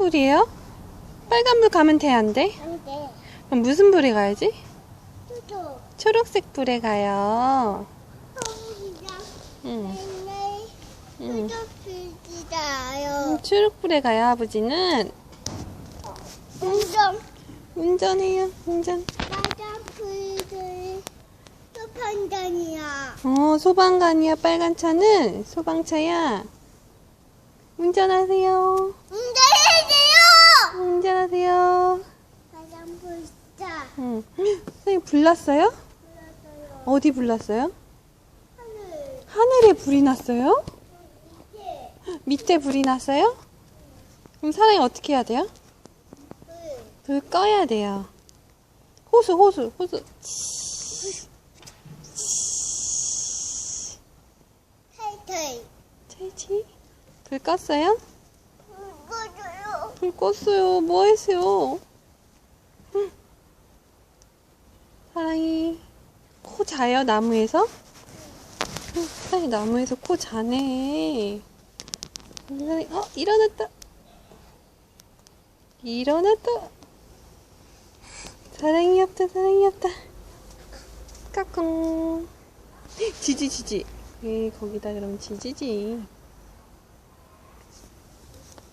불이에요? 빨간 불 가면 돼, 안 돼? 안 돼. 그럼 무슨 불에 가야지? 뚜뚜. 초록색 불에 가요. 응, 응. 뚜뚜 불지다요. 초록 불에 가요, 아버지는. 운전. 운전해요, 운전. 빨간. 어, 소방관이야, 빨간 차는. 소방차야. 운전하세요. 운전해야 돼요. 운전하세요. 불자. 응. 선생님, 불났어요? 불렀어요. 어디 불났어요? 하늘. 하늘에 불이 났어요? 예. 밑에 불이 났어요? 그럼 사람이 어떻게 해야 돼요? 불. 불 꺼야 돼요. 호수, 호수, 호수. 탈탈. 찰지? 불 껐어요? 불 꺼줘요. 불 껐어요. 뭐 했어요? 응. 사랑이 코 자요 나무에서? 응, 사랑이 나무에서 코 자네. 사랑이 어 일어났다. 일어났다. 사랑이 없다 사랑이 없다. 까꿍. 지지 지지. 에 거기다 그럼 지지지.